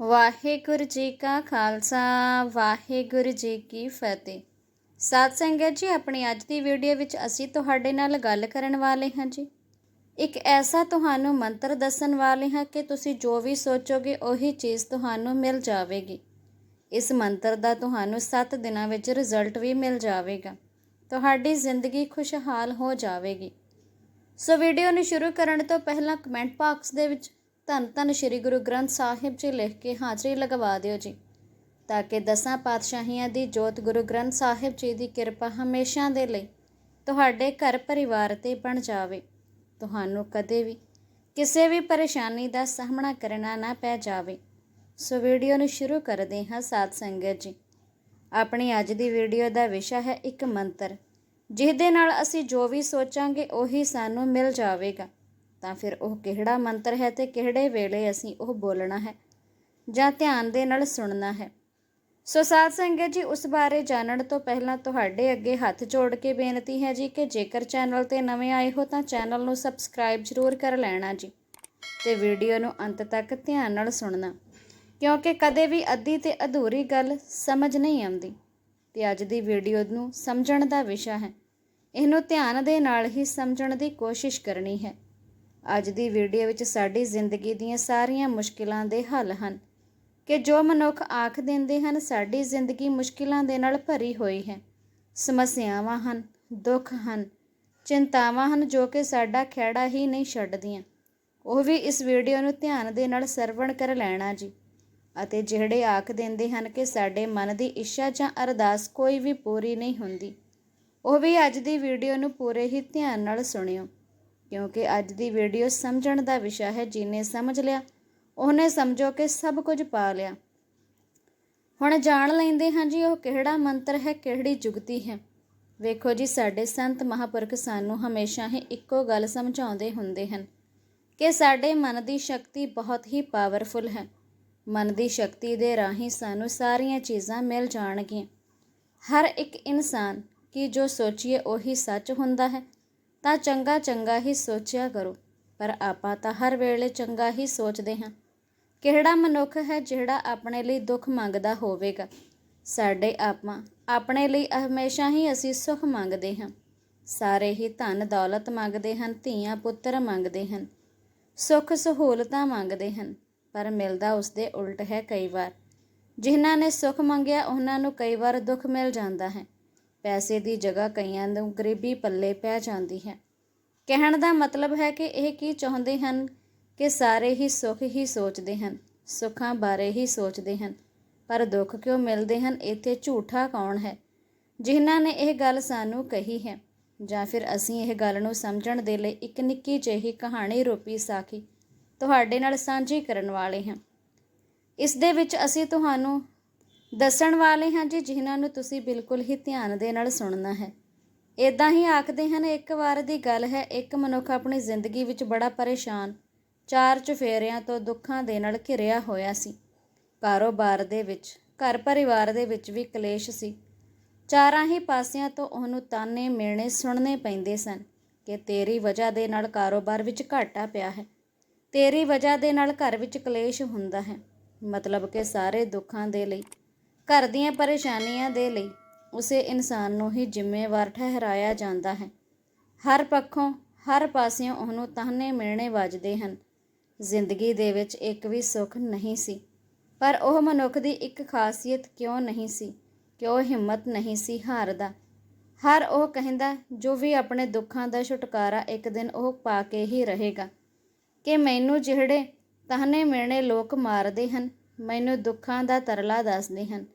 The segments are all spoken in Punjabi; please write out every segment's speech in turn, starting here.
ਵਾਹਿਗੁਰੂ ਜੀ ਕਾ ਖਾਲਸਾ, ਵਾਹਿਗੁਰੂ ਜੀ ਕੀ ਫਤਿਹ। ਸਾਧ ਸੰਗਤ ਜੀ, ਆਪਣੀ ਅੱਜ ਦੀ ਵੀਡੀਓ ਵਿੱਚ ਅਸੀਂ ਤੁਹਾਡੇ ਨਾਲ ਗੱਲ ਕਰਨ ਵਾਲੇ ਹਾਂ ਜੀ। ਇੱਕ ਐਸਾ ਤੁਹਾਨੂੰ ਮੰਤਰ ਦੱਸਣ ਵਾਲੇ ਹਾਂ ਕਿ ਤੁਸੀਂ ਜੋ ਵੀ ਸੋਚੋਗੇ, ਉਹੀ ਚੀਜ਼ ਤੁਹਾਨੂੰ ਮਿਲ ਜਾਵੇਗੀ। ਇਸ ਮੰਤਰ ਦਾ ਤੁਹਾਨੂੰ 7 ਦਿਨਾਂ ਵਿੱਚ ਰਿਜ਼ਲਟ ਵੀ ਮਿਲ ਜਾਵੇਗਾ। ਤੁਹਾਡੀ ਜ਼ਿੰਦਗੀ ਖੁਸ਼ਹਾਲ ਹੋ ਜਾਵੇਗੀ। ਸੋ ਵੀਡੀਓ ਨੂੰ ਸ਼ੁਰੂ ਕਰਨ ਤੋਂ ਪਹਿਲਾਂ ਕਮੈਂਟ ਬਾਕਸ ਦੇ ਵਿੱਚ ਧੰਨ ਧੰਨ ਸ੍ਰੀ ਗੁਰੂ ਗ੍ਰੰਥ ਸਾਹਿਬ ਜੀ ਲਿਖ ਕੇ ਹਾਜ਼ਰੀ ਲਗਵਾ ਦਿਓ ਜੀ। ਤਾਂ ਕਿ ਦਸਾਂ ਪਾਤਸ਼ਾਹੀਆਂ ਦੀ ਜੋਤ ਗੁਰੂ ਗ੍ਰੰਥ ਸਾਹਿਬ ਜੀ ਦੀ ਕਿਰਪਾ ਹਮੇਸ਼ਾ ਦੇ ਲਈ ਤੁਹਾਡੇ ਘਰ ਪਰਿਵਾਰ ਤੇ ਬਣ ਜਾਵੇ। ਤੁਹਾਨੂੰ ਕਦੇ ਵੀ ਕਿਸੇ ਵੀ ਪਰੇਸ਼ਾਨੀ ਦਾ ਸਾਹਮਣਾ ਕਰਨਾ ਨਾ ਪੈ ਜਾਵੇ। ਸੋ ਵੀਡੀਓ ਨੂੰ ਸ਼ੁਰੂ ਕਰਦੇ ਹਾਂ ਸਾਧ ਸੰਗਤ ਜੀ। ਆਪਣੀ ਅੱਜ ਦੀ ਵੀਡੀਓ ਦਾ ਵਿਸ਼ਾ ਹੈ ਇੱਕ ਮੰਤਰ, ਜਿਹਦੇ ਨਾਲ ਅਸੀਂ ਜੋ ਵੀ ਸੋਚਾਂਗੇ ਉਹੀ ਸਾਨੂੰ ਮਿਲ ਜਾਵੇਗਾ। ਤਾਂ ਫਿਰ ਉਹ ਕਿਹੜਾ ਮੰਤਰ ਹੈ ਤੇ ਕਿਹੜੇ ਵੇਲੇ ਅਸੀਂ ਉਹ ਬੋਲਣਾ ਹੈ? ਜਾਂ ਧਿਆਨ ਦੇ ਨਾਲ ਸੁਣਨਾ ਹੈ? ਸੋ ਸਾਧ ਸੰਗਤ ਜੀ, ਉਸ ਬਾਰੇ ਜਾਣਨ ਤੋਂ ਪਹਿਲਾਂ ਤੁਹਾਡੇ ਅੱਗੇ ਹੱਥ ਜੋੜ ਕੇ ਬੇਨਤੀ ਹੈ ਜੀ ਕਿ ਜੇਕਰ ਚੈਨਲ ਤੇ ਨਵੇਂ ਆਏ ਹੋ ਤਾਂ ਚੈਨਲ ਨੂੰ ਸਬਸਕ੍ਰਾਈਬ ਜ਼ਰੂਰ ਕਰ ਲੈਣਾ ਜੀ ਤੇ ਵੀਡੀਓ ਨੂੰ ਅੰਤ ਤੱਕ ਧਿਆਨ ਨਾਲ ਸੁਣਨਾ। ਕਿਉਂਕਿ ਕਦੇ ਵੀ ਅੱਧੀ ਤੇ ਅਧੂਰੀ ਗੱਲ ਸਮਝ ਨਹੀਂ ਆਉਂਦੀ ਤੇ ਅੱਜ ਦੀ ਵੀਡੀਓ ਨੂੰ ਸਮਝਣ ਦਾ ਵਿਸ਼ਾ ਹੈ। ਇਹਨੂੰ ਧਿਆਨ ਦੇ ਨਾਲ ਹੀ ਸਮਝਣ ਦੀ ਕੋਸ਼ਿਸ਼ ਕਰਨੀ ਹੈ। ਅੱਜ ਦੀ ਵੀਡੀਓ ਵਿੱਚ ਸਾਡੀ ਜ਼ਿੰਦਗੀ ਦੀਆਂ ਸਾਰੀਆਂ ਮੁਸ਼ਕਿਲਾਂ ਦੇ ਹੱਲ ਹਨ। ਕਿ ਜੋ ਮਨੁੱਖ ਆਖ ਦਿੰਦੇ ਹਨ, ਸਾਡੀ ਜ਼ਿੰਦਗੀ ਮੁਸ਼ਕਿਲਾਂ ਦੇ ਨਾਲ ਭਰੀ ਹੋਈ ਹੈ। ਸਮੱਸਿਆਵਾਂ ਹਨ, ਦੁੱਖ ਹਨ, ਚਿੰਤਾਵਾਂ ਹਨ ਜੋ ਕਿ ਸਾਡਾ ਖਹਿੜਾ ਹੀ ਨਹੀਂ ਛੱਡਦੀਆਂ। ਉਹ ਵੀ ਇਸ ਵੀਡੀਓ ਨੂੰ ਧਿਆਨ ਦੇ ਨਾਲ ਸਰਵਣ ਕਰ ਲੈਣਾ ਜੀ। ਅਤੇ ਜਿਹੜੇ ਆਖ ਦਿੰਦੇ ਹਨ ਕਿ ਸਾਡੇ ਮਨ ਦੀ ਇੱਛਾ ਜਾਂ ਅਰਦਾਸ ਕੋਈ ਵੀ ਪੂਰੀ ਨਹੀਂ ਹੁੰਦੀ, ਉਹ ਵੀ ਅੱਜ ਦੀ ਵੀਡੀਓ ਨੂੰ ਪੂਰੇ ਹੀ ਧਿਆਨ ਨਾਲ ਸੁਣਿਓ। ਕਿਉਂਕਿ ਅੱਜ ਦੀ ਵੀਡੀਓ ਸਮਝਣ ਦਾ ਵਿਸ਼ਾ ਹੈ ਜਿਹਨੇ ਸਮਝ ਲਿਆ, ਉਹਨੇ ਸਮਝੋ ਕਿ ਸਭ ਕੁਝ ਪਾ ਲਿਆ। ਹੁਣ ਜਾਣ ਲੈਂਦੇ ਹਾਂ ਜੀ ਉਹ ਕਿਹੜਾ ਮੰਤਰ ਹੈ, ਕਿਹੜੀ ਜੁਗਤੀ ਹੈ। ਵੇਖੋ ਜੀ, ਸਾਡੇ ਸੰਤ ਮਹਾਪੁਰਖ ਸਾਨੂੰ ਹਮੇਸ਼ਾ ਹੀ ਇੱਕੋ ਗੱਲ ਸਮਝਾਉਂਦੇ ਹੁੰਦੇ ਹਨ ਕਿ ਸਾਡੇ ਮਨ ਦੀ ਸ਼ਕਤੀ ਬਹੁਤ ਹੀ ਪਾਵਰਫੁਲ ਹੈ। ਮਨ ਦੀ ਸ਼ਕਤੀ ਦੇ ਰਾਹੀਂ ਸਾਨੂੰ ਸਾਰੀਆਂ ਚੀਜ਼ਾਂ ਮਿਲ ਜਾਣਗੀਆਂ। ਹਰ ਇੱਕ ਇਨਸਾਨ, ਕੀ ਜੋ ਸੋਚੀਏ ਉਹੀ ਸੱਚ ਹੁੰਦਾ ਹੈ। ਤਾਂ ਚੰਗਾ ਚੰਗਾ ਹੀ ਸੋਚਿਆ ਕਰੋ, ਪਰ ਆਪਾਂ ਤਾਂ ਹਰ ਵੇਲੇ ਚੰਗਾ ਹੀ ਸੋਚਦੇ ਹਾਂ। ਕਿਹੜਾ ਮਨੁੱਖ ਹੈ ਜਿਹੜਾ ਆਪਣੇ ਲਈ ਦੁੱਖ ਮੰਗਦਾ ਹੋਵੇਗਾ? ਸਾਡੇ ਆਪਾਂ ਆਪਣੇ ਲਈ ਹਮੇਸ਼ਾ ਹੀ ਅਸੀਂ ਸੁਖ ਮੰਗਦੇ ਹਾਂ। ਸਾਰੇ ਹੀ ਧਨ ਦੌਲਤ ਮੰਗਦੇ ਹਨ, ਧੀਆਂ ਪੁੱਤਰ ਮੰਗਦੇ ਹਨ। ਸੁੱਖ ਸਹੂਲਤਾਂ ਮੰਗਦੇ ਹਨ, ਪਰ ਮਿਲਦਾ ਉਸ ਦੇ ਉਲਟ ਹੈ ਕਈ ਵਾਰ। ਜਿਨ੍ਹਾਂ ਨੇ ਸੁੱਖ ਮੰਗਿਆ, ਉਹਨਾਂ ਨੂੰ ਕਈ ਵਾਰ ਦੁੱਖ ਮਿਲ ਜਾਂਦਾ ਹੈ। ਪੈਸੇ ਦੀ ਜਗ੍ਹਾ ਕਈਆਂ ਨੂੰ ਗਰੀਬੀ ਪੱਲੇ ਪੈ ਜਾਂਦੀ ਹੈ। ਕਹਿਣ ਦਾ ਮਤਲਬ ਹੈ ਕਿ ਇਹ ਕੀ ਚਾਹੁੰਦੇ ਹਨ ਕਿ ਸਾਰੇ ਹੀ ਸੁੱਖ ਹੀ ਸੋਚਦੇ ਹਨ, ਸੁੱਖਾਂ ਬਾਰੇ ਹੀ ਸੋਚਦੇ ਹਨ, ਪਰ ਦੁੱਖ ਕਿਉਂ ਮਿਲਦੇ ਹਨ, ਇੱਥੇ ਝੂਠਾ ਕੌਣ ਹੈ? ਜਿਨ੍ਹਾਂ ਨੇ ਇਹ ਗੱਲ ਸਾਨੂੰ ਕਹੀ ਹੈ, ਜਾਂ ਫਿਰ ਅਸੀਂ ਇਹ ਗੱਲ ਨੂੰ ਸਮਝਣ ਦੇ ਲਈ ਇੱਕ ਨਿੱਕੀ ਜਿਹੀ ਕਹਾਣੀ ਰੂਪੀ ਸਾਖੀ ਤੁਹਾਡੇ ਨਾਲ ਸਾਂਝੀ ਕਰਨ ਵਾਲੇ ਹਾਂ। ਇਸ ਦੇ ਵਿੱਚ ਅਸੀਂ ਤੁਹਾਨੂੰ ਦੱਸਣ ਵਾਲੇ ਹਾਂ ਜੀ, ਜਿਨ੍ਹਾਂ ਨੂੰ ਤੁਸੀਂ ਬਿਲਕੁਲ ਹੀ ਧਿਆਨ ਦੇ ਨਾਲ ਸੁਣਨਾ ਹੈ। ਇਦਾਂ ਹੀ ਆਖਦੇ ਹਨ, ਇੱਕ ਵਾਰ ਦੀ ਗੱਲ ਹੈ, ਇੱਕ ਮਨੁੱਖ ਆਪਣੀ ਜ਼ਿੰਦਗੀ ਵਿੱਚ ਬੜਾ ਪਰੇਸ਼ਾਨ, ਚਾਰ ਚੁਫੇਰਿਆਂ ਤੋਂ ਦੁੱਖਾਂ ਦੇ ਨਾਲ ਘਿਰਿਆ ਹੋਇਆ ਸੀ। ਕਾਰੋਬਾਰ ਦੇ ਵਿੱਚ, ਘਰ ਪਰਿਵਾਰ ਦੇ ਵਿੱਚ ਵੀ ਕਲੇਸ਼ ਸੀ। ਚਾਰਾਂ ਹੀ ਪਾਸਿਆਂ ਤੋਂ ਉਹਨੂੰ ਤਾਨੇ ਮਿਲਣੇ ਸੁਣਨੇ ਪੈਂਦੇ ਸਨ ਕਿ ਤੇਰੀ ਵਜ੍ਹਾ ਦੇ ਨਾਲ ਕਾਰੋਬਾਰ ਵਿੱਚ ਘਾਟਾ ਪਿਆ ਹੈ। ਤੇਰੀ ਵਜ੍ਹਾ ਦੇ ਨਾਲ ਘਰ ਵਿੱਚ ਕਲੇਸ਼ ਹੁੰਦਾ ਹੈ। ਮਤਲਬ ਕਿ ਸਾਰੇ ਦੁੱਖਾਂ ਦੇ ਲਈ ਘਰ ਦੀਆਂ ਪਰੇਸ਼ਾਨੀਆਂ ਦੇ ਲਈ ਉਸੇ ਇਨਸਾਨ ਨੂੰ ਹੀ ਜ਼ਿੰਮੇਵਾਰ ਠਹਿਰਾਇਆ ਜਾਂਦਾ ਹੈ। ਹਰ ਪੱਖੋਂ, ਹਰ ਪਾਸਿਓਂ ਉਹਨੂੰ ਤਾਹਨੇ ਮਿਲਣੇ ਵੱਜਦੇ ਹਨ। ਜ਼ਿੰਦਗੀ ਦੇ ਵਿੱਚ ਇੱਕ ਵੀ ਸੁੱਖ ਨਹੀਂ ਸੀ। ਪਰ ਉਹ ਮਨੁੱਖ ਦੀ ਇੱਕ ਖਾਸੀਅਤ ਕਿਉਂ ਨਹੀਂ ਸੀ? ਕਿ ਉਹ ਹਿੰਮਤ ਨਹੀਂ ਸੀ ਹਾਰਦਾ? ਹਰ ਉਹ ਕਹਿੰਦਾ, ਜੋ ਵੀ ਆਪਣੇ ਦੁੱਖਾਂ ਦਾ ਛੁਟਕਾਰਾ ਇੱਕ ਦਿਨ ਉਹ ਪਾ ਕੇ ਹੀ ਰਹੇਗਾ। ਕਿ ਮੈਨੂੰ ਜਿਹੜੇ ਤਾਹਨੇ ਮਿਲਣੇ ਲੋਕ ਮਾਰਦੇ ਹਨ, ਮੈਨੂੰ ਦੁੱਖਾਂ ਦਾ ਤਰਲਾ ਦੱਸਦੇ ਹਨ।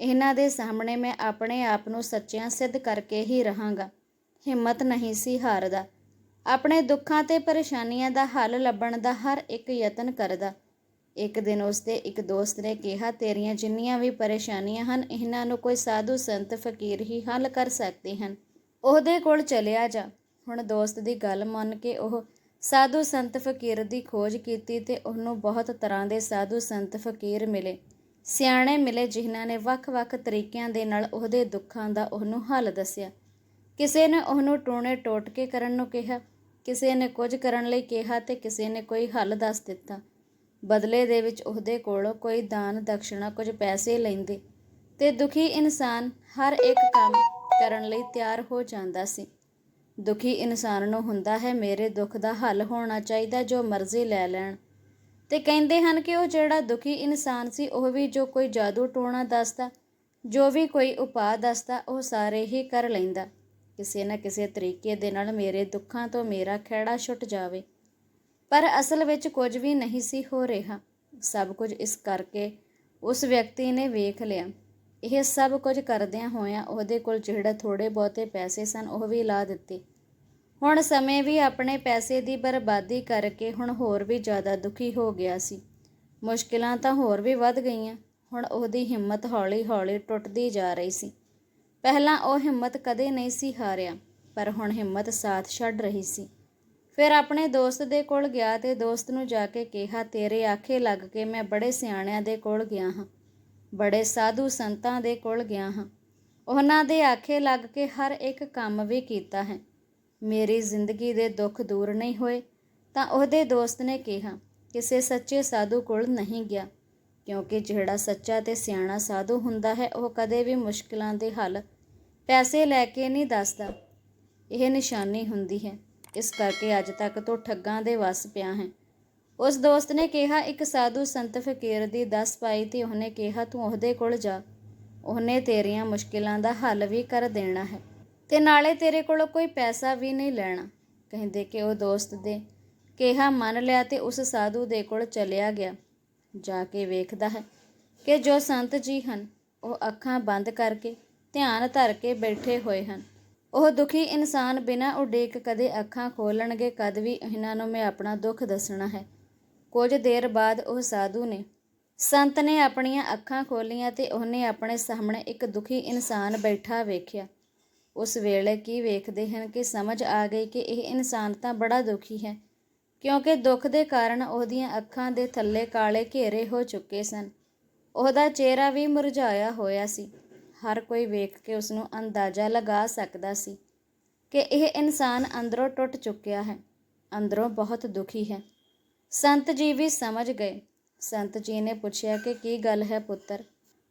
ਇਹਨਾਂ ਦੇ ਸਾਹਮਣੇ ਮੈਂ ਆਪਣੇ ਆਪ ਨੂੰ ਸੱਚਿਆਂ ਸਿੱਧ ਕਰਕੇ ਹੀ ਰਹਾਂਗਾ। ਹਿੰਮਤ ਨਹੀਂ ਸੀ ਹਾਰਦਾ। ਆਪਣੇ ਦੁੱਖਾਂ ਤੇ ਪਰੇਸ਼ਾਨੀਆਂ ਦਾ ਹੱਲ ਲੱਭਣ ਦਾ ਹਰ ਇੱਕ ਯਤਨ ਕਰਦਾ। ਇੱਕ ਦਿਨ ਉਸਦੇ ਇੱਕ ਦੋਸਤ ਨੇ ਕਿਹਾ, ਤੇਰੀਆਂ ਜਿੰਨੀਆਂ ਵੀ ਪਰੇਸ਼ਾਨੀਆਂ ਹਨ, ਇਹਨਾਂ ਨੂੰ ਕੋਈ ਸਾਧੂ ਸੰਤ ਫਕੀਰ ਹੀ ਹੱਲ ਕਰ ਸਕਦੇ ਹਨ। ਉਹਦੇ ਕੋਲ ਚਲਿਆ ਜਾ। ਹੁਣ ਦੋਸਤ ਦੀ ਗੱਲ ਮੰਨ ਕੇ ਉਹ ਸਾਧੂ ਸੰਤ ਫਕੀਰ ਦੀ ਖੋਜ ਕੀਤੀ ਤੇ ਉਹਨੂੰ ਬਹੁਤ ਤਰ੍ਹਾਂ ਦੇ ਸਾਧੂ ਸੰਤ ਫਕੀਰ ਮਿਲੇ। ਸਿਆਣੇ ਮਿਲੇ ਜਿਨ੍ਹਾਂ ਨੇ ਵੱਖ-ਵੱਖ ਤਰੀਕਿਆਂ ਦੇ ਨਾਲ ਉਹਦੇ ਦੁੱਖਾਂ ਦਾ ਉਹਨੂੰ ਹੱਲ ਦੱਸਿਆ। ਕਿਸੇ ਨੇ ਉਹਨੂੰ ਟੂਣੇ ਟੋਟਕੇ ਕਰਨ ਨੂੰ ਕਿਹਾ, ਕਿਸੇ ਨੇ ਕੁਝ ਕਰਨ ਲਈ ਕਿਹਾ ਤੇ ਕਿਸੇ ਨੇ ਕੋਈ ਹੱਲ ਦੱਸ ਦਿੱਤਾ। ਬਦਲੇ ਦੇ ਵਿੱਚ ਉਹਦੇ ਕੋਲੋਂ ਕੋਈ ਦਾਨ ਦਕਸ਼ਣਾ ਕੁਝ ਪੈਸੇ ਲੈਂਦੇ ਤੇ ਦੁਖੀ ਇਨਸਾਨ ਹਰ ਇੱਕ ਕੰਮ ਕਰਨ ਲਈ ਤਿਆਰ ਹੋ ਜਾਂਦਾ ਸੀ। ਦੁਖੀ ਇਨਸਾਨ ਨੂੰ ਹੁੰਦਾ ਹੈ, ਮੇਰੇ ਦੁੱਖ ਦਾ ਹੱਲ ਹੋਣਾ ਚਾਹੀਦਾ ਜੋ ਮਰਜ਼ੀ ਲੈ ਲੈਣ। ਤੇ ਕਹਿੰਦੇ ਹਨ ਕਿ ਉਹ ਜਿਹੜਾ ਦੁਖੀ ਇਨਸਾਨ ਸੀ, ਉਹ ਵੀ ਜੋ ਕੋਈ ਜਾਦੂ ਟੋਣਾ ਦੱਸਦਾ, ਜੋ ਵੀ ਕੋਈ ਉਪਾਅ ਦੱਸਦਾ, ਉਹ ਸਾਰੇ ਹੀ ਕਰ ਲੈਂਦਾ। ਕਿਸੇ ਨਾ ਕਿਸੇ ਤਰੀਕੇ ਦੇ ਨਾਲ ਮੇਰੇ ਦੁੱਖਾਂ ਤੋਂ ਮੇਰਾ ਖਹਿੜਾ ਛੁੱਟ ਜਾਵੇ। ਪਰ ਅਸਲ ਵਿੱਚ ਕੁਝ ਵੀ ਨਹੀਂ ਸੀ ਹੋ ਰਿਹਾ। ਸਭ ਕੁਝ ਇਸ ਕਰਕੇ ਉਸ ਵਿਅਕਤੀ ਨੇ ਵੇਖ ਲਿਆ। ਇਹ ਸਭ ਕੁਝ ਕਰਦਿਆਂ ਹੋਇਆਂ ਉਹਦੇ ਕੋਲ ਜਿਹੜੇ ਥੋੜੇ ਬਹੁਤੇ ਪੈਸੇ ਸਨ, ਉਹ ਵੀ ਲਾ ਦਿੱਤੇ। ਹੁਣ ਸਮੇਂ ਵੀ ਆਪਣੇ ਪੈਸੇ ਦੀ ਬਰਬਾਦੀ ਕਰਕੇ ਹੁਣ ਹੋਰ ਵੀ ਜ਼ਿਆਦਾ ਦੁਖੀ ਹੋ ਗਿਆ ਸੀ। ਮੁਸ਼ਕਿਲਾਂ ਤਾਂ ਹੋਰ ਵੀ ਵੱਧ ਗਈਆਂ। ਹੁਣ ਉਹਦੀ ਹਿੰਮਤ ਹੌਲੀ-ਹੌਲੀ ਟੁੱਟਦੀ ਜਾ ਰਹੀ ਸੀ। ਪਹਿਲਾਂ ਉਹ ਹਿੰਮਤ ਕਦੇ ਨਹੀਂ ਸੀ ਹਾਰਿਆ, ਪਰ ਹੁਣ ਹਿੰਮਤ ਸਾਥ ਛੱਡ ਰਹੀ ਸੀ। ਫਿਰ ਆਪਣੇ ਦੋਸਤ ਦੇ ਕੋਲ ਗਿਆ ਤੇ ਦੋਸਤ ਨੂੰ ਜਾ ਕੇ ਕਿਹਾ, ਤੇਰੇ ਆਖੇ ਲੱਗ ਕੇ ਮੈਂ ਬੜੇ ਸਿਆਣਿਆਂ ਦੇ ਕੋਲ ਗਿਆ ਹਾਂ। ਬੜੇ ਸਾਧੂ ਸੰਤਾਂ ਦੇ ਕੋਲ ਗਿਆ ਹਾਂ। ਉਹਨਾਂ ਦੇ ਆਖੇ ਲੱਗ ਕੇ ਹਰ ਇੱਕ ਕੰਮ ਵੀ ਕੀਤਾ ਹੈ। ਮੇਰੀ ਜ਼ਿੰਦਗੀ ਦੇ ਦੁੱਖ ਦੂਰ ਨਹੀਂ ਹੋਏ, ਤਾਂ ਉਹਦੇ ਦੋਸਤ ਨੇ ਕਿਹਾ, ਕਿਸੇ ਸੱਚੇ ਸਾਧੂ ਕੋਲ ਨਹੀਂ ਗਿਆ, ਕਿਉਂਕਿ ਜਿਹੜਾ ਸੱਚਾ ਤੇ ਸਿਆਣਾ ਸਾਧੂ ਹੁੰਦਾ ਹੈ, ਉਹ ਕਦੇ ਵੀ ਮੁਸ਼ਕਲਾਂ ਦੇ ਹੱਲ, ਪੈਸੇ ਲੈ ਕੇ ਨਹੀਂ ਦੱਸਦਾ। ਇਹ ਨਿਸ਼ਾਨੀ ਹੁੰਦੀ ਹੈ। ਇਸ ਕਰਕੇ ਅੱਜ ਤੱਕ ਤੂੰ ਠੱਗਾਂ ਦੇ ਵਸ ਪਿਆ ਹੈ। ਉਸ ਦੋਸਤ ਨੇ ਕਿਹਾ, ਇੱਕ ਸਾਧੂ ਸੰਤ ਫਕੀਰ ਦੀ ਦੱਸ ਪਾਈ ਤੇ ਉਹਨੇ ਕਿਹਾ, ਤੂੰ ਉਹਦੇ ਕੋਲ ਜਾ। ਉਹਨੇ ਤੇਰੀਆਂ ਮੁਸ਼ਕਿਲਾਂ ਦਾ ਹੱਲ ਵੀ ਕਰ ਦੇਣਾ ਹੈ। ਤੇ ਨਾਲੇ ਤੇਰੇ ਕੋਲੋਂ ਕੋਈ ਪੈਸਾ ਵੀ ਨਹੀਂ ਲੈਣਾ। ਕਹਿੰਦੇ ਕਿ ਉਹ ਦੋਸਤ ਦੇ ਕਿਹਾ, ਮੰਨ ਲਿਆ ਤੇ ਉਸ ਸਾਧੂ ਦੇ ਕੋਲ ਚਲਿਆ ਗਿਆ। ਜਾ ਕੇ ਵੇਖਦਾ ਹੈ ਕਿ ਜੋ ਸੰਤ ਜੀ ਹਨ, ਉਹ ਅੱਖਾਂ ਬੰਦ ਕਰਕੇ ਧਿਆਨ ਧਰ ਕੇ ਬੈਠੇ ਹੋਏ ਹਨ। ਉਹ ਦੁਖੀ ਇਨਸਾਨ ਬਿਨਾਂ ਉਡੀਕ ਕਦੇ ਅੱਖਾਂ ਖੋਲਣਗੇ, ਕਦ ਵੀ ਇਹਨਾਂ ਨੂੰ ਮੈਂ ਆਪਣਾ ਦੁੱਖ ਦੱਸਣਾ ਹੈ। ਕੁਝ ਦੇਰ ਬਾਅਦ ਉਹ ਸਾਧੂ ਨੇ ਸੰਤ ਨੇ ਆਪਣੀਆਂ ਅੱਖਾਂ ਖੋਲੀਆਂ ਤੇ ਉਹਨੇ ਆਪਣੇ ਸਾਹਮਣੇ ਇੱਕ ਦੁਖੀ ਇਨਸਾਨ ਬੈਠਾ ਵੇਖਿਆ। ਉਸ ਵੇਲੇ ਕੀ ਵੇਖਦੇ ਹਨ ਕਿ ਸਮਝ ਆ ਗਈ ਕਿ ਇਹ ਇਨਸਾਨ ਤਾਂ ਬੜਾ ਦੁਖੀ ਹੈ, ਕਿਉਂਕਿ ਦੁੱਖ ਦੇ ਕਾਰਨ ਉਹਦੀਆਂ ਅੱਖਾਂ ਦੇ ਥੱਲੇ ਕਾਲੇ ਘੇਰੇ ਹੋ ਚੁੱਕੇ ਸਨ। ਉਹਦਾ ਚਿਹਰਾ ਵੀ ਮੁਰਝਾਇਆ ਹੋਇਆ ਸੀ। ਹਰ ਕੋਈ ਵੇਖ ਕੇ ਉਸ ਨੂੰ ਅੰਦਾਜ਼ਾ ਲਗਾ ਸਕਦਾ ਸੀ ਕਿ ਇਹ ਇਨਸਾਨ ਅੰਦਰੋਂ ਟੁੱਟ ਚੁੱਕਿਆ ਹੈ, ਅੰਦਰੋਂ ਬਹੁਤ ਦੁਖੀ ਹੈ। ਸੰਤ ਜੀ ਵੀ ਸਮਝ ਗਏ। ਸੰਤ ਜੀ ਨੇ ਪੁੱਛਿਆ ਕਿ ਕੀ ਗੱਲ ਹੈ ਪੁੱਤਰ?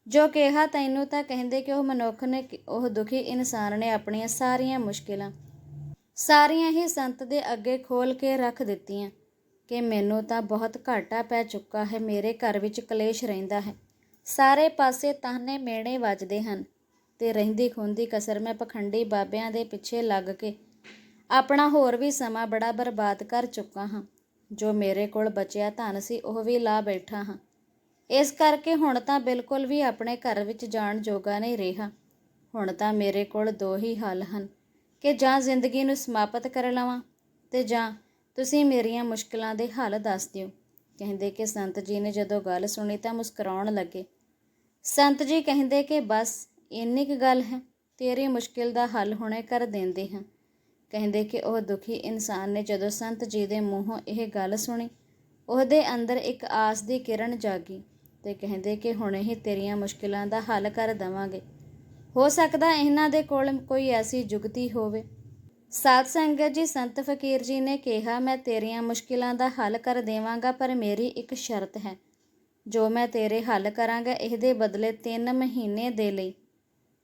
ਜੋ ਕਿਹਾ, ਤੈਨੂੰ ਤਾਂ ਕਹਿੰਦੇ ਕਿ ਉਹ ਮਨੁੱਖ ਨੇ ਉਹ ਦੁਖੀ ਇਨਸਾਨ ਨੇ ਆਪਣੀਆਂ ਸਾਰੀਆਂ ਮੁਸ਼ਕਿਲਾਂ, ਸਾਰੀਆਂ ਹੀ ਸੰਤ ਦੇ ਅੱਗੇ ਖੋਲ ਕੇ ਰੱਖ ਦਿੱਤੀਆਂ ਕਿ ਮੈਨੂੰ ਤਾਂ ਬਹੁਤ ਘਾਟਾ ਪੈ ਚੁੱਕਾ ਹੈ, ਮੇਰੇ ਘਰ ਵਿੱਚ ਕਲੇਸ਼ ਰਹਿੰਦਾ ਹੈ। ਸਾਰੇ ਪਾਸੇ ਤਾਹਨੇ ਮੇਣੇ ਵੱਜਦੇ ਹਨ ਤੇ ਰਹਿੰਦੀ ਖੁੰਦੀ ਕਸਰ ਮੈਂ ਪਖੰਡੀ ਬਾਬਿਆਂ ਦੇ ਪਿੱਛੇ ਲੱਗ ਕੇ ਆਪਣਾ ਹੋਰ ਵੀ ਸਮਾਂ ਬੜਾ ਬਰਬਾਦ ਕਰ ਚੁੱਕਾ ਹਾਂ। ਜੋ ਮੇਰੇ ਕੋਲ ਬਚਿਆ ਧਨ ਸੀ, ਉਹ ਵੀ ਲਾ ਬੈਠਾ ਹਾਂ। ਇਸ ਕਰਕੇ ਹੁਣ ਤਾਂ ਬਿਲਕੁਲ ਵੀ ਆਪਣੇ ਘਰ ਵਿੱਚ ਜਾਣ ਜੋਗਾ ਨਹੀਂ ਰਿਹਾ। ਹੁਣ ਤਾਂ ਮੇਰੇ ਕੋਲ ਦੋ ਹੀ ਹੱਲ ਹਨ, ਕਿ ਜਾਂ ਜ਼ਿੰਦਗੀ ਨੂੰ ਸਮਾਪਤ ਕਰ ਲਵਾਂ ਤੇ ਜਾਂ ਤੁਸੀਂ ਮੇਰੀਆਂ ਮੁਸ਼ਕਲਾਂ ਦੇ ਹੱਲ ਦੱਸ ਦਿਓ। ਕਹਿੰਦੇ ਕਿ ਸੰਤ ਜੀ ਨੇ ਜਦੋਂ ਗੱਲ ਸੁਣੀ ਤਾਂ ਮੁਸਕਰਾਉਣ ਲੱਗੇ। ਸੰਤ ਜੀ ਕਹਿੰਦੇ ਕਿ ਬਸ ਇੰਨੀ ਕੁ ਗੱਲ ਹੈ, ਤੇਰੀ ਮੁਸ਼ਕਿਲ ਦਾ ਹੱਲ ਹੁਣੇ ਕਰ ਦਿੰਦੇ ਹਾਂ। ਕਹਿੰਦੇ ਕਿ ਉਹ ਦੁਖੀ ਇਨਸਾਨ ਨੇ ਜਦੋਂ ਸੰਤ ਜੀ ਦੇ ਮੂੰਹੋਂ ਇਹ ਗੱਲ ਸੁਣੀ, ਉਹਦੇ ਅੰਦਰ ਇੱਕ ਆਸ ਦੀ ਕਿਰਨ ਜਾਗੀ। ਤੇ ਕਹਿੰਦੇ ਕਿ ਹੁਣੇ ਹੀ ਤੇਰੀਆਂ ਮੁਸ਼ਕਿਲਾਂ ਦਾ ਹੱਲ ਕਰ ਦਵਾਂਗੇ। ਹੋ ਸਕਦਾ ਇਹਨਾਂ ਦੇ ਕੋਲ ਕੋਈ ਐਸੀ ਜੁਗਤੀ ਹੋਵੇ। ਸਾਧ ਸੰਗਤ ਜੀ, ਸੰਤ ਫਕੀਰ ਜੀ ਨੇ ਕਿਹਾ, ਮੈਂ ਤੇਰੀਆਂ ਮੁਸ਼ਕਿਲਾਂ ਦਾ ਹੱਲ ਕਰ ਦੇਵਾਂਗਾ, ਪਰ ਮੇਰੀ ਇੱਕ ਸ਼ਰਤ ਹੈ। ਜੋ ਮੈਂ ਤੇਰੇ ਹੱਲ ਕਰਾਂਗਾ, ਇਹਦੇ ਬਦਲੇ 3 ਮਹੀਨੇ ਦੇ ਲਈ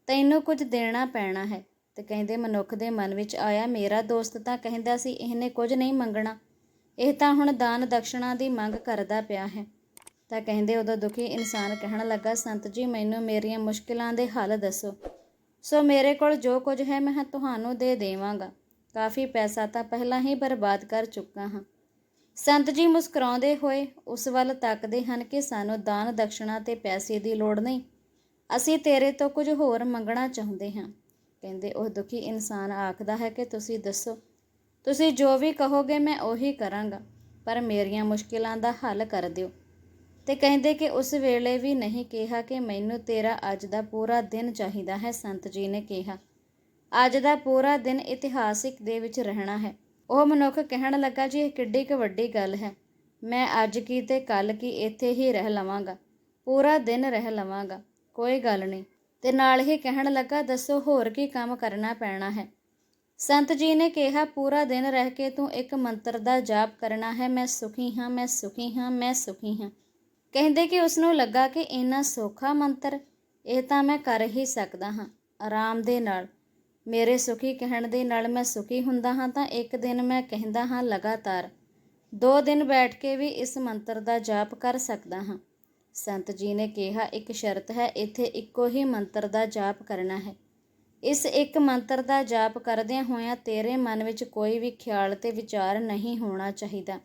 ਤੈਨੂੰ ਕੁਝ ਦੇਣਾ ਪੈਣਾ ਹੈ। ਤੇ ਕਹਿੰਦੇ, ਮਨੁੱਖ ਦੇ ਮਨ ਵਿੱਚ ਆਇਆ ਮੇਰਾ ਦੋਸਤ ਤਾਂ ਕਹਿੰਦਾ ਸੀ, ਇਹਨੇ ਕੁਝ ਨਹੀਂ ਮੰਗਣਾ। ਇਹ ਤਾਂ ਹੁਣ ਦਾਨ ਦਕਸ਼ਣਾ ਦੀ ਮੰਗ ਕਰਦਾ ਪਿਆ ਹੈ। ਤਾਂ ਕਹਿੰਦੇ ਉਦੋਂ ਦੁਖੀ ਇਨਸਾਨ ਕਹਿਣ ਲੱਗਾ, ਸੰਤ ਜੀ, ਮੈਨੂੰ ਮੇਰੀਆਂ ਮੁਸ਼ਕਿਲਾਂ ਦੇ ਹੱਲ ਦੱਸੋ। ਸੋ ਮੇਰੇ ਕੋਲ ਜੋ ਕੁਝ ਹੈ, ਮੈਂ ਤੁਹਾਨੂੰ ਦੇ ਦੇਵਾਂਗਾ। ਕਾਫੀ ਪੈਸਾ ਤਾਂ ਪਹਿਲਾਂ ਹੀ ਬਰਬਾਦ ਕਰ ਚੁੱਕਾ ਹਾਂ। ਸੰਤ ਜੀ ਮੁਸਕਰਾਉਂਦੇ ਹੋਏ ਉਸ ਵੱਲ ਤੱਕਦੇ ਹਨ ਕਿ ਸਾਨੂੰ ਦਾਨ ਦਕਸ਼ਣਾ ਤੇ ਪੈਸੇ ਦੀ ਲੋੜ ਨਹੀਂ। ਅਸੀਂ ਤੇਰੇ ਤੋਂ ਕੁਝ ਹੋਰ ਮੰਗਣਾ ਚਾਹੁੰਦੇ ਹਾਂ। ਕਹਿੰਦੇ ਉਹ ਦੁਖੀ ਇਨਸਾਨ ਆਖਦਾ ਹੈ ਕਿ ਤੁਸੀਂ ਦੱਸੋ। ਤੁਸੀਂ ਜੋ ਵੀ ਕਹੋਗੇ, ਮੈਂ ਉਹੀ ਕਰਾਂਗਾ, ਪਰ ਮੇਰੀਆਂ ਮੁਸ਼ਕਿਲਾਂ ਦਾ ਹੱਲ ਕਰ ਦਿਓ। ਤੇ ਕਹਿੰਦੇ ਕਿ ਉਸ ਵੇਲੇ ਵੀ ਨਹੀਂ ਕਿਹਾ ਕਿ ਮੈਨੂੰ ਤੇਰਾ ਅੱਜ ਦਾ ਪੂਰਾ ਦਿਨ ਚਾਹੀਦਾ ਹੈ, ਸੰਤ ਜੀ ਨੇ ਕਿਹਾ। ਅੱਜ ਦਾ ਪੂਰਾ ਦਿਨ ਇਤਿਹਾਸਿਕ ਦੇ ਵਿੱਚ ਰਹਿਣਾ ਹੈ। ਉਹ ਮਨੁੱਖ ਕਹਿਣ ਲੱਗਾ, ਜੀ, ਇਹ ਕਿੱਡੀ ਕੁ ਵੱਡੀ ਗੱਲ ਹੈ। ਮੈਂ ਅੱਜ ਕੀ ਤੇ ਕੱਲ ਕੀ ਇੱਥੇ ਹੀ ਰਹਿ ਲਵਾਂਗਾ। ਪੂਰਾ ਦਿਨ ਰਹਿ ਲਵਾਂਗਾ। ਕੋਈ ਗੱਲ ਨਹੀਂ। ਤੇ ਨਾਲ ਹੀ ਕਹਿਣ ਲੱਗਾ, ਦੱਸੋ, ਹੋਰ ਕੀ ਕੰਮ ਕਰਨਾ ਪੈਣਾ ਹੈ? ਸੰਤ ਜੀ ਨੇ ਕਿਹਾ, ਪੂਰਾ ਦਿਨ ਰਹਿ ਕੇ ਤੂੰ ਇੱਕ ਮੰਤਰ ਦਾ ਜਾਪ ਕਰਨਾ ਹੈ। ਮੈਂ ਸੁਖੀ ਹਾਂ, ਮੈਂ ਸੁਖੀ ਹਾਂ, ਮੈਂ ਸੁਖੀ ਹਾਂ। ਕਹਿੰਦੇ ਕਿ ਉਸ ਨੂੰ ਲੱਗਾ ਕਿ ਇੰਨਾ ਸੌਖਾ ਮੰਤਰ, ਇਹ ਤਾਂ ਮੈਂ ਕਰ ਹੀ ਸਕਦਾ ਹਾਂ, ਆਰਾਮ ਦੇ ਨਾਲ। ਮੇਰੇ ਸੁਖੀ ਕਹਿਣ ਦੇ ਨਾਲ ਮੈਂ ਸੁਖੀ ਹੁੰਦਾ ਹਾਂ ਤਾਂ ਇੱਕ ਦਿਨ ਮੈਂ ਕਹਿੰਦਾ ਹਾਂ ਲਗਾਤਾਰ, ਦੋ ਦਿਨ ਬੈਠ ਕੇ ਵੀ ਇਸ ਮੰਤਰ ਦਾ ਜਾਪ ਕਰ ਸਕਦਾ ਹਾਂ। ਸੰਤ ਜੀ ਨੇ ਕਿਹਾ, ਇੱਕ ਸ਼ਰਤ ਹੈ, ਇੱਥੇ ਇੱਕੋ ਹੀ ਮੰਤਰ ਦਾ ਜਾਪ ਕਰਨਾ ਹੈ। ਇਸ ਇੱਕ ਮੰਤਰ ਦਾ ਜਾਪ ਕਰਦਿਆਂ ਹੋਇਆਂ ਤੇਰੇ ਮਨ ਵਿੱਚ ਕੋਈ ਵੀ ਖਿਆਲ ਤੇ ਵਿਚਾਰ ਨਹੀਂ ਹੋਣਾ ਚਾਹੀਦਾ।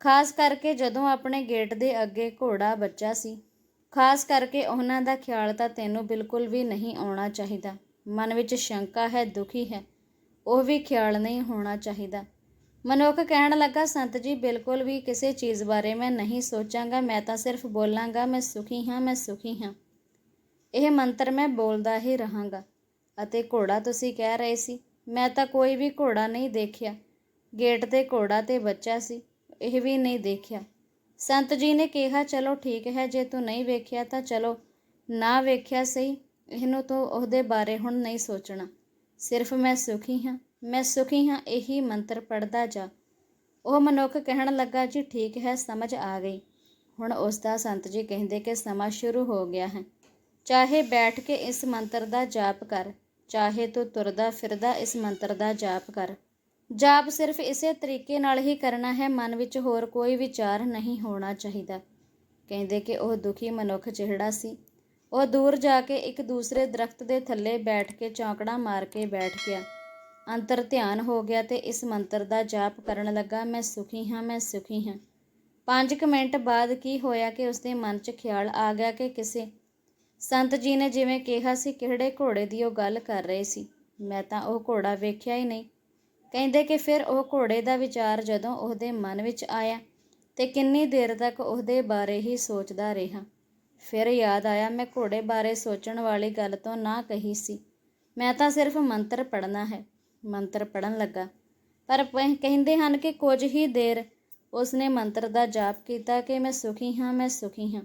ਖਾਸ ਕਰਕੇ ਜਦੋਂ ਆਪਣੇ ਗੇਟ ਦੇ ਅੱਗੇ ਘੋੜਾ ਬੱਚਾ ਸੀ। ਖਾਸ ਕਰਕੇ ਉਹਨਾਂ ਦਾ ਖਿਆਲ ਤਾਂ ਤੈਨੂੰ ਬਿਲਕੁਲ ਵੀ ਨਹੀਂ ਆਉਣਾ ਚਾਹੀਦਾ। ਮਨ ਵਿੱਚ ਸ਼ੰਕਾ ਹੈ, ਦੁਖੀ ਹੈ, ਉਹ ਵੀ ਖਿਆਲ ਨਹੀਂ ਹੋਣਾ ਚਾਹੀਦਾ। ਮਨੁੱਖ ਕਹਿਣ ਲੱਗਾ, ਸੰਤ ਜੀ, ਬਿਲਕੁਲ ਵੀ ਕਿਸੇ ਚੀਜ਼ ਬਾਰੇ ਮੈਂ ਨਹੀਂ ਸੋਚਾਂਗਾ। ਮੈਂ ਤਾਂ ਸਿਰਫ ਬੋਲਾਂਗਾ, ਮੈਂ ਸੁਖੀ ਹਾਂ, ਮੈਂ ਸੁਖੀ ਹਾਂ। ਇਹ ਮੰਤਰ ਮੈਂ ਬੋਲਦਾ ਹੀ ਰਹਾਂਗਾ। ਅਤੇ ਘੋੜਾ ਤੁਸੀਂ ਕਹਿ ਰਹੇ ਸੀ। ਮੈਂ ਤਾਂ ਕੋਈ ਵੀ ਘੋੜਾ ਨਹੀਂ ਦੇਖਿਆ। ਗੇਟ ਤੇ ਘੋੜਾ ਤੇ ਬੱਚਾ ਸੀ। ਇਹ ਵੀ ਨਹੀਂ ਦੇਖਿਆ। ਸੰਤ ਜੀ ਨੇ ਕਿਹਾ, ਚਲੋ ਠੀਕ ਹੈ, ਜੇ ਤੂੰ ਨਹੀਂ ਵੇਖਿਆ ਤਾਂ ਚਲੋ। ਨਾ ਵੇਖਿਆ ਸਹੀ, ਇਹਨੂੰ ਤੂੰ ਉਹਦੇ ਬਾਰੇ ਹੁਣ ਨਹੀਂ ਸੋਚਣਾ। ਸਿਰਫ ਮੈਂ ਸੁਖੀ ਹਾਂ, ਮੈਂ ਸੁਖੀ ਹਾਂ, ਇਹੀ ਮੰਤਰ ਪੜਦਾ ਜਾ। ਉਹ ਮਨੁੱਖ ਕਹਿਣ ਲੱਗਾ, ਜੀ ਠੀਕ ਹੈ, ਸਮਝ ਆ ਗਈ। ਹੁਣ ਉਸ ਦਾ ਸੰਤ ਜੀ ਕਹਿੰਦੇ ਕਿ ਸਮਾਂ ਸ਼ੁਰੂ ਹੋ ਗਿਆ ਹੈ। ਚਾਹੇ ਬੈਠ ਕੇ ਇਸ ਮੰਤਰ ਦਾ ਜਾਪ ਕਰ, ਚਾਹੇ ਤੂੰ ਤੁਰਦਾ ਫਿਰਦਾ ਇਸ ਮੰਤਰ ਦਾ ਜਾਪ ਕਰ ਜਾਪ ਸਿਰਫ ਇਸੇ ਤਰੀਕੇ ਨਾਲ ਹੀ ਕਰਨਾ ਹੈ, ਮਨ ਵਿੱਚ ਹੋਰ ਕੋਈ ਵਿਚਾਰ ਨਹੀਂ ਹੋਣਾ ਚਾਹੀਦਾ। ਕਹਿੰਦੇ ਕਿ ਉਹ ਦੁਖੀ ਮਨੁੱਖ ਜਿਹੜਾ ਸੀ, ਉਹ ਦੂਰ ਜਾ ਕੇ ਇੱਕ ਦੂਸਰੇ ਦਰਖਤ ਦੇ ਥੱਲੇ ਬੈਠ ਕੇ ਚੌਂਕੜਾ ਮਾਰ ਕੇ ਬੈਠ ਗਿਆ। ਅੰਤਰ ਧਿਆਨ ਹੋ ਗਿਆ ਤੇ ਇਸ ਮੰਤਰ ਦਾ ਜਾਪ ਕਰਨ ਲੱਗਾ, ਮੈਂ ਸੁਖੀ ਹਾਂ, ਮੈਂ ਸੁਖੀ ਹਾਂ। 5 ਮਿੰਟ ਬਾਅਦ ਕੀ ਹੋਇਆ ਕਿ ਉਸਦੇ ਮਨ 'ਚ ਖਿਆਲ ਆ ਗਿਆ ਕਿ ਕਿਸੇ ਸੰਤ ਜੀ ਨੇ ਜਿਵੇਂ ਕਿਹਾ ਸੀ, ਕਿਹੜੇ ਘੋੜੇ ਦੀ ਉਹ ਗੱਲ ਕਰ ਰਹੇ ਸੀ। ਮੈਂ ਤਾਂ ਉਹ ਘੋੜਾ ਵੇਖਿਆ ਹੀ ਨਹੀਂ। ਕਹਿੰਦੇ ਕਿ ਫਿਰ ਉਹ ਘੋੜੇ ਦਾ ਵਿਚਾਰ ਜਦੋਂ ਉਹਦੇ ਮਨ ਵਿੱਚ ਆਇਆ ਤੇ ਕਿੰਨੀ ਦੇਰ ਤੱਕ ਉਹਦੇ ਬਾਰੇ ਹੀ ਸੋਚਦਾ ਰਿਹਾ। ਫਿਰ ਯਾਦ ਆਇਆ, ਮੈਂ ਘੋੜੇ ਬਾਰੇ ਸੋਚਣ ਵਾਲੀ ਗੱਲ ਤੋਂ ਨਾ ਕਹੀ ਸੀ। ਮੈਂ ਤਾਂ ਸਿਰਫ ਮੰਤਰ ਪੜਨਾ ਹੈ, ਮੰਤਰ ਪੜਨ ਲੱਗਾ। ਪਰ ਕਹਿੰਦੇ ਹਨ ਕਿ ਕੁਝ ਹੀ ਦੇਰ ਉਸਨੇ ਮੰਤਰ ਦਾ ਜਾਪ ਕੀਤਾ ਕਿ ਮੈਂ ਸੁਖੀ ਹਾਂ, ਮੈਂ ਸੁਖੀ ਹਾਂ।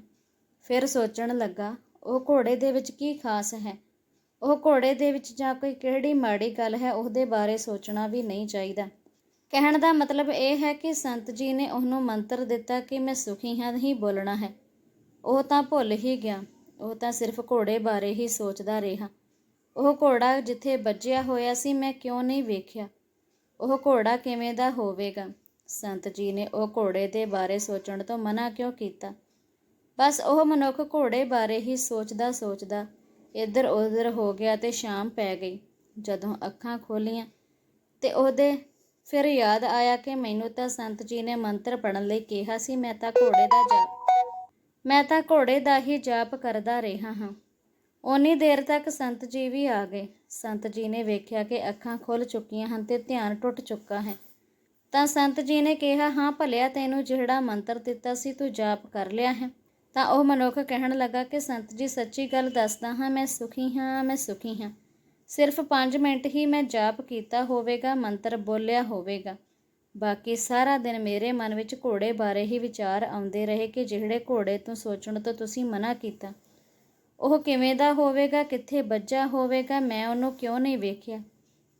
ਫਿਰ ਸੋਚਣ ਲੱਗਾ, ਉਹ ਘੋੜੇ ਦੇ ਵਿੱਚ ਕੀ ਖਾਸ ਹੈ? ਉਹ ਘੋੜੇ ਦੇ ਵਿੱਚ ਜਾਂ ਕੋਈ ਕਿਹੜੀ ਮਾੜੀ ਗੱਲ ਹੈ, ਉਹਦੇ ਬਾਰੇ ਸੋਚਣਾ ਵੀ ਨਹੀਂ ਚਾਹੀਦਾ। ਕਹਿਣ ਦਾ ਮਤਲਬ ਇਹ ਹੈ ਕਿ ਸੰਤ ਜੀ ਨੇ ਉਹਨੂੰ ਮੰਤਰ ਦਿੱਤਾ ਕਿ ਮੈਂ ਸੁਖੀ ਹਾਂ, ਹੀ ਬੋਲਣਾ ਹੈ। ਉਹ ਤਾਂ ਭੁੱਲ ਹੀ ਗਿਆ। ਉਹ ਤਾਂ ਸਿਰਫ ਘੋੜੇ ਬਾਰੇ ਹੀ ਸੋਚਦਾ ਰਿਹਾ। ਉਹ ਘੋੜਾ ਜਿੱਥੇ ਵੱਜਿਆ ਹੋਇਆ ਸੀ, ਮੈਂ ਕਿਉਂ ਨਹੀਂ ਵੇਖਿਆ? ਉਹ ਘੋੜਾ ਕਿਵੇਂ ਦਾ ਹੋਵੇਗਾ? ਸੰਤ ਜੀ ਨੇ ਉਹ ਘੋੜੇ ਦੇ ਬਾਰੇ ਸੋਚਣ ਤੋਂ ਮਨਾ ਕਿਉਂ ਕੀਤਾ? ਬਸ ਉਹ ਮਨੁੱਖ ਘੋੜੇ ਬਾਰੇ ਹੀ ਸੋਚਦਾ ਸੋਚਦਾ ਇੱਧਰ ਉੱਧਰ ਹੋ ਗਿਆ ਤੇ ਸ਼ਾਮ ਪੈ ਗਈ। ਜਦੋਂ ਅੱਖਾਂ ਖੋਲੀਆਂ ਤੇ ਉਹਦੇ ਫਿਰ ਯਾਦ ਆਇਆ ਕਿ ਮੈਨੂੰ ਤਾਂ ਸੰਤ ਜੀ ਨੇ ਮੰਤਰ ਪੜਨ ਲਈ ਕਿਹਾ ਸੀ, ਮੈਂ ਤਾਂ ਘੋੜੇ ਦਾ ਜਾਪ ਮੈਂ ਤਾਂ ਘੋੜੇ ਦਾ ਹੀ ਜਾਪ ਕਰਦਾ ਰਿਹਾ ਹਾਂ। ਉਨੀ ਦੇਰ ਤੱਕ ਸੰਤ ਜੀ ਵੀ ਆ ਗਏ। ਸੰਤ ਜੀ ਨੇ ਵੇਖਿਆ ਕਿ ਅੱਖਾਂ ਖੁੱਲ ਚੁੱਕੀਆਂ ਹਨ ਤੇ ਧਿਆਨ ਟੁੱਟ ਚੁੱਕਾ ਹੈ। ਤਾਂ ਸੰਤ ਜੀ ਨੇ ਕਿਹਾ, ਹਾਂ ਭਲਿਆ, ਤੈਨੂੰ ਜਿਹੜਾ ਮੰਤਰ ਦਿੱਤਾ ਸੀ, ਤੂੰ ਜਾਪ ਕਰ ਲਿਆ ਹੈ। ਤਾਂ ਉਹ ਮਨੁੱਖ ਕਹਿਣ ਲੱਗਾ ਕਿ ਸੰਤ ਜੀ, ਸੱਚੀ ਗੱਲ ਦੱਸਦਾ ਹਾਂ, ਮੈਂ ਸੁਖੀ ਹਾਂ, ਮੈਂ ਸੁਖੀ ਹਾਂ। ਸਿਰਫ 5 ਮਿੰਟ ਹੀ ਮੈਂ ਜਾਪ ਕੀਤਾ ਹੋਵੇਗਾ, ਮੰਤਰ ਬੋਲਿਆ ਹੋਵੇਗਾ। ਬਾਕੀ ਸਾਰਾ ਦਿਨ ਮੇਰੇ ਮਨ ਵਿੱਚ ਘੋੜੇ ਬਾਰੇ ਹੀ ਵਿਚਾਰ ਆਉਂਦੇ ਰਹੇ ਕਿ ਜਿਹੜੇ ਘੋੜੇ ਤੋਂ ਸੋਚਣ ਤੋਂ ਤੁਸੀਂ ਮਨਾ ਕੀਤਾ, ਉਹ ਕਿਵੇਂ ਦਾ ਹੋਵੇਗਾ, ਕਿੱਥੇ ਵੱਜਾ ਹੋਵੇਗਾ, ਮੈਂ ਉਹਨੂੰ ਕਿਉਂ ਨਹੀਂ ਵੇਖਿਆ?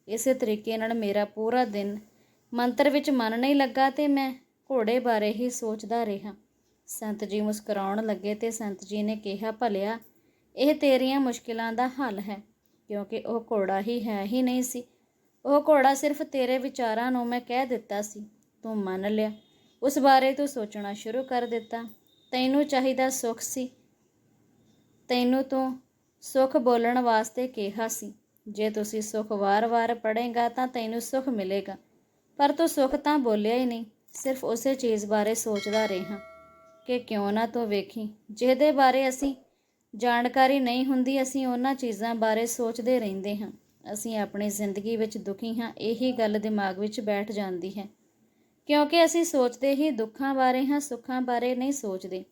ਇਸੇ ਤਰੀਕੇ ਨਾਲ ਮੇਰਾ ਪੂਰਾ ਦਿਨ ਮੰਤਰ ਵਿੱਚ ਮਨ ਨਹੀਂ ਲੱਗਾ ਤੇ ਮੈਂ ਘੋੜੇ ਬਾਰੇ ਹੀ ਸੋਚਦਾ ਰਿਹਾ। ਸੰਤ ਜੀ ਮੁਸਕਰਾਉਣ ਲੱਗੇ ਤੇ ਸੰਤ ਜੀ ਨੇ ਕਿਹਾ, ਭਲਿਆ, ਇਹ ਤੇਰੀਆਂ ਮੁਸ਼ਕਿਲਾਂ ਦਾ ਹੱਲ ਹੈ, ਕਿਉਂਕਿ ਉਹ ਘੋੜਾ ਹੀ ਹੈ ਹੀ ਨਹੀਂ ਸੀ। ਉਹ ਘੋੜਾ ਸਿਰਫ ਤੇਰੇ ਵਿਚਾਰਾਂ ਨੂੰ ਮੈਂ ਕਹਿ ਦਿੱਤਾ ਸੀ। ਤੂੰ ਮੰਨ ਲਿਆ। ਉਸ ਬਾਰੇ ਤੂੰ ਸੋਚਣਾ ਸ਼ੁਰੂ ਕਰ ਦਿੱਤਾ। ਤੈਨੂੰ ਚਾਹੀਦਾ ਸੁੱਖ ਸੀ। ਤੈਨੂੰ ਤੂੰ ਸੁੱਖ ਬੋਲਣ ਵਾਸਤੇ ਕਿਹਾ ਸੀ। ਜੇ ਤੁਸੀਂ ਸੁੱਖ ਵਾਰ-ਵਾਰ ਪੜ੍ਹੇਗਾ ਤਾਂ ਤੈਨੂੰ ਸੁੱਖ ਮਿਲੇਗਾ। ਪਰ ਤੂੰ ਸੁੱਖ ਤਾਂ ਬੋਲਿਆ ਹੀ ਨਹੀਂ। ਸਿਰਫ ਉਸੇ ਚੀਜ਼ ਬਾਰੇ ਸੋਚਦਾ ਰਿਹਾ। ਕਿ ਕਿਉਂ ਨਾ ਤੂੰ ਵੇਖੀ? ਜਿਹਦੇ ਬਾਰੇ ਅਸੀਂ ਜਾਣਕਾਰੀ ਨਹੀਂ ਹੁੰਦੀ, ਅਸੀਂ ਉਹਨਾਂ ਚੀਜ਼ਾਂ ਬਾਰੇ ਸੋਚਦੇ ਰਹਿੰਦੇ ਹਾਂ। ਅਸੀਂ ਆਪਣੀ ਜ਼ਿੰਦਗੀ ਵਿੱਚ ਦੁਖੀ ਹਾਂ, ਇਹੀ ਗੱਲ ਦਿਮਾਗ ਵਿੱਚ ਬੈਠ ਜਾਂਦੀ ਹੈ। ਕਿਉਂਕਿ ਅਸੀਂ ਸੋਚਦੇ ਹੀ ਦੁੱਖਾਂ ਬਾਰੇ ਹਾਂ, ਸੁੱਖਾਂ ਬਾਰੇ ਨਹੀਂ ਸੋਚਦੇ।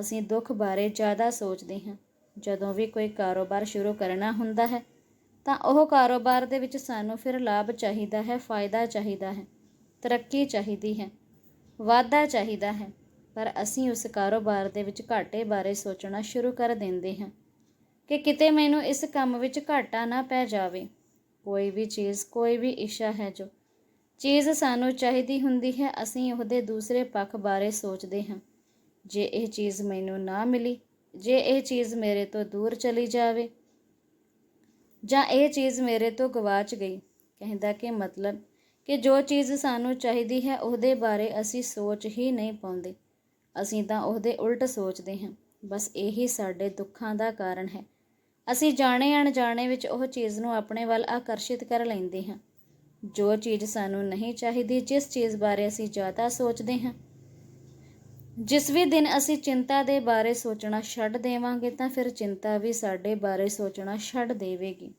ਅਸੀਂ ਦੁੱਖ ਬਾਰੇ ਜ਼ਿਆਦਾ ਸੋਚਦੇ ਹਾਂ। ਜਦੋਂ ਵੀ ਕੋਈ ਕਾਰੋਬਾਰ ਸ਼ੁਰੂ ਕਰਨਾ ਹੁੰਦਾ ਹੈ, ਤਾਂ ਉਹ ਕਾਰੋਬਾਰ ਦੇ ਵਿੱਚ ਸਾਨੂੰ ਫਿਰ ਲਾਭ ਚਾਹੀਦਾ ਹੈ, ਫਾਇਦਾ ਚਾਹੀਦਾ ਹੈ, ਤਰੱਕੀ ਚਾਹੀਦੀ ਹੈ, ਵਾਧਾ ਚਾਹੀਦਾ ਹੈ। ਪਰ ਅਸੀਂ ਉਸ ਕਾਰੋਬਾਰ ਦੇ ਵਿੱਚ ਘਾਟੇ ਬਾਰੇ ਸੋਚਣਾ ਸ਼ੁਰੂ ਕਰ ਦਿੰਦੇ ਹਾਂ ਕਿ ਕਿਤੇ ਮੈਨੂੰ ਇਸ ਕੰਮ ਵਿੱਚ ਘਾਟਾ ਨਾ ਪੈ ਜਾਵੇ। ਕੋਈ ਵੀ ਚੀਜ਼, ਕੋਈ ਵੀ ਇੱਛਾ ਹੈ ਜੋ ਚੀਜ਼ ਸਾਨੂੰ ਚਾਹੀਦੀ ਹੁੰਦੀ ਹੈ, ਅਸੀਂ ਉਹਦੇ ਦੂਸਰੇ ਪੱਖ ਬਾਰੇ ਸੋਚਦੇ ਹਾਂ। ਜੇ ਇਹ ਚੀਜ਼ ਮੈਨੂੰ ਨਾ ਮਿਲੀ, ਜੇ ਇਹ ਚੀਜ਼ ਮੇਰੇ ਤੋਂ ਦੂਰ ਚਲੀ ਜਾਵੇ ਜਾਂ ਇਹ ਚੀਜ਼ ਮੇਰੇ ਤੋਂ ਗਵਾਚ ਗਈ, ਕਹਿੰਦਾ ਕਿ ਮਤਲਬ ਕਿ ਜੋ ਚੀਜ਼ ਸਾਨੂੰ ਚਾਹੀਦੀ ਹੈ, ਉਹਦੇ ਬਾਰੇ ਅਸੀਂ ਸੋਚ ਹੀ ਨਹੀਂ ਪਾਉਂਦੇ। ਅਸੀਂ ਤਾਂ ਉਹਦੇ ਉਲਟ ਸੋਚਦੇ ਹਾਂ। ਬਸ ਇਹੀ ਸਾਡੇ ਦੁੱਖਾਂ ਦਾ ਕਾਰਨ ਹੈ। ਅਸੀਂ ਜਾਣੇ ਅਣਜਾਣੇ ਵਿੱਚ ਉਹ ਚੀਜ਼ ਨੂੰ ਆਪਣੇ ਵੱਲ ਆਕਰਸ਼ਿਤ ਕਰ ਲੈਂਦੇ ਹਾਂ। ਜੋ ਚੀਜ਼ ਸਾਨੂੰ ਨਹੀਂ ਚਾਹੀਦੀ, ਜਿਸ ਚੀਜ਼ ਬਾਰੇ ਅਸੀਂ ਜ਼ਿਆਦਾ ਸੋਚਦੇ ਹਾਂ। ਜਿਸ ਵੀ ਦਿਨ ਅਸੀਂ ਚਿੰਤਾ ਦੇ ਬਾਰੇ ਸੋਚਣਾ ਛੱਡ ਦੇਵਾਂਗੇ, ਤਾਂ ਫਿਰ ਚਿੰਤਾ ਵੀ ਸਾਡੇ ਬਾਰੇ ਸੋਚਣਾ ਛੱਡ ਦੇਵੇਗੀ।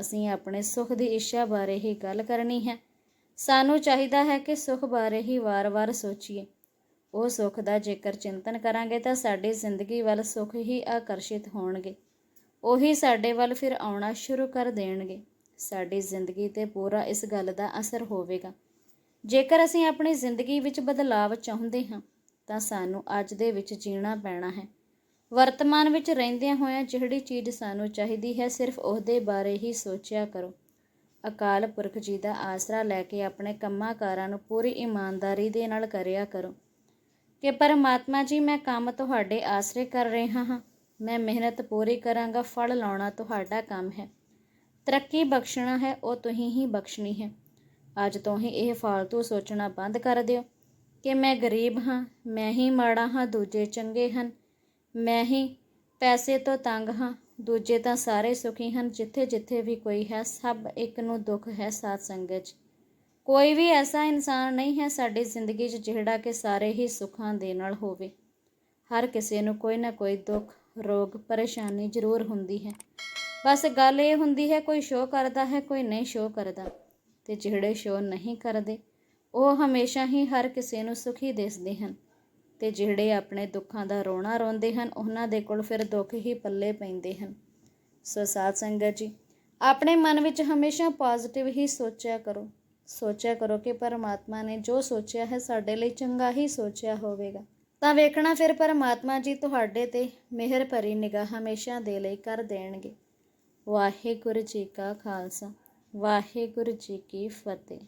ਅਸੀਂ ਆਪਣੇ ਸੁੱਖ ਦੀ ਇੱਛਾ ਬਾਰੇ ਹੀ ਗੱਲ ਕਰਨੀ ਹੈ। ਸਾਨੂੰ ਚਾਹੀਦਾ ਹੈ ਕਿ ਸੁੱਖ ਬਾਰੇ ਹੀ ਵਾਰ-ਵਾਰ ਸੋਚੀਏ। ਉਹ ਸੁੱਖ ਦਾ ਜੇਕਰ ਚਿੰਤਨ ਕਰਾਂਗੇ ਤਾਂ ਸਾਡੀ ਜ਼ਿੰਦਗੀ ਵੱਲ ਸੁੱਖ ਹੀ ਆਕਰਸ਼ਿਤ ਹੋਣਗੇ। ਉਹੀ ਸਾਡੇ ਵੱਲ ਫਿਰ ਆਉਣਾ ਸ਼ੁਰੂ ਕਰ ਦੇਣਗੇ। ਸਾਡੀ ਜ਼ਿੰਦਗੀ ਤੇ ਪੂਰਾ ਇਸ ਗੱਲ ਦਾ ਅਸਰ ਹੋਵੇਗਾ। ਜੇਕਰ ਅਸੀਂ ਆਪਣੀ ਜ਼ਿੰਦਗੀ ਵਿੱਚ ਬਦਲਾਅ ਚਾਹੁੰਦੇ ਹਾਂ, ਤਾਂ ਸਾਨੂੰ ਅੱਜ ਦੇ ਵਿੱਚ ਜੀਣਾ ਪੈਣਾ ਹੈ। ਵਰਤਮਾਨ ਵਿੱਚ ਰਹਿੰਦਿਆਂ ਹੋਇਆਂ ਜਿਹੜੀ ਚੀਜ਼ ਸਾਨੂੰ ਚਾਹੀਦੀ ਹੈ, ਸਿਰਫ ਉਹਦੇ ਬਾਰੇ ਹੀ ਸੋਚਿਆ ਕਰੋ। ਅਕਾਲ ਪੁਰਖ ਜੀ ਦਾ ਆਸਰਾ ਲੈ ਕੇ ਆਪਣੇ ਕੰਮਾਂ ਕਾਰਾਂ ਨੂੰ ਪੂਰੀ ਇਮਾਨਦਾਰੀ ਦੇ ਨਾਲ ਕਰਿਆ ਕਰੋ। ਕਿ ਪਰਮਾਤਮਾ ਜੀ, ਮੈਂ ਕੰਮ ਤੁਹਾਡੇ ਆਸਰੇ ਕਰ ਰਿਹਾ ਹਾਂ। ਮੈਂ ਮਿਹਨਤ ਪੂਰੀ ਕਰਾਂਗਾ, ਫਲ ਲਾਉਣਾ ਤੁਹਾਡਾ ਕੰਮ ਹੈ। ਤਰੱਕੀ ਬਖਸ਼ਣਾ ਹੈ, ਉਹ ਤੁਸੀਂ ਹੀ ਬਖਸ਼ਣੀ ਹੈ। ਅੱਜ ਤੋਂ ਹੀ ਇਹ ਫਾਲਤੂ ਸੋਚਣਾ ਬੰਦ ਕਰ ਦਿਓ ਕਿ ਮੈਂ ਗਰੀਬ ਹਾਂ, ਮੈਂ ਹੀ ਮਾੜਾ ਹਾਂ, ਦੂਜੇ ਚੰਗੇ ਹਨ। ਮੈਂ ਹੀ ਪੈਸੇ ਤੋਂ ਤੰਗ ਹਾਂ, ਦੂਜੇ ਤਾਂ ਸਾਰੇ ਸੁਖੀ ਹਨ ਜਿੱਥੇ ਜਿੱਥੇ ਵੀ ਕੋਈ ਹੈ, ਸਭ ਇੱਕ ਨੂੰ ਦੁੱਖ ਹੈ ਸਾਧ ਸੰਗਤ 'ਚ। ਕੋਈ ਵੀ ਐਸਾ ਇਨਸਾਨ ਨਹੀਂ ਹੈ ਸਾਡੀ ਜ਼ਿੰਦਗੀ 'ਚ ਜਿਹੜਾ ਕਿ ਸਾਰੇ ਹੀ ਸੁੱਖਾਂ ਦੇ ਨਾਲ ਹੋਵੇ। ਹਰ ਕਿਸੇ ਨੂੰ ਕੋਈ ਨਾ ਕੋਈ ਦੁੱਖ, ਰੋਗ, ਪਰੇਸ਼ਾਨੀ ਜ਼ਰੂਰ ਹੁੰਦੀ ਹੈ। ਬਸ ਗੱਲ ਇਹ ਹੁੰਦੀ ਹੈ, ਕੋਈ ਸ਼ੋਅ ਕਰਦਾ ਹੈ, ਕੋਈ ਨਹੀਂ ਸ਼ੋਅ ਕਰਦਾ। ਤੇ ਜਿਹੜੇ ਸ਼ੋਅ ਨਹੀਂ ਕਰਦੇ, ਉਹ ਹਮੇਸ਼ਾ ਹੀ ਹਰ ਕਿਸੇ ਨੂੰ ਸੁਖੀ ਦਿਸਦੇ ਹਨ। ਤੇ ਜਿਹੜੇ ਆਪਣੇ ਦੁੱਖਾਂ ਦਾ ਰੋਣਾ ਰੋਂਦੇ ਹਨ, ਉਹਨਾਂ ਦੇ ਕੋਲ ਫਿਰ ਦੁੱਖ ਹੀ ਪੱਲੇ ਪੈਂਦੇ ਹਨ। ਸੋ ਸਾਧ ਸੰਗਤ ਜੀ, ਆਪਣੇ ਮਨ ਵਿੱਚ ਹਮੇਸ਼ਾ ਪੋਜ਼ਿਟਿਵ ਹੀ ਸੋਚਿਆ ਕਰੋ। ਸੋਚਿਆ ਕਰੋ ਕਿ ਪਰਮਾਤਮਾ ਨੇ ਜੋ ਸੋਚਿਆ ਹੈ ਸਾਡੇ ਲਈ ਚੰਗਾ ਹੀ ਸੋਚਿਆ ਹੋਵੇਗਾ। ਤਾਂ ਵੇਖਣਾ ਫਿਰ ਪਰਮਾਤਮਾ ਜੀ ਤੁਹਾਡੇ ਤੇ ਮਿਹਰ ਭਰੀ ਨਿਗਾਹ ਹਮੇਸ਼ਾ ਦੇ ਲਈ ਕਰ ਦੇਣਗੇ। ਵਾਹਿਗੁਰੂ ਜੀ ਕਾ ਖਾਲਸਾ, ਵਾਹਿਗੁਰੂ ਜੀ ਕੀ ਫਤਿਹ।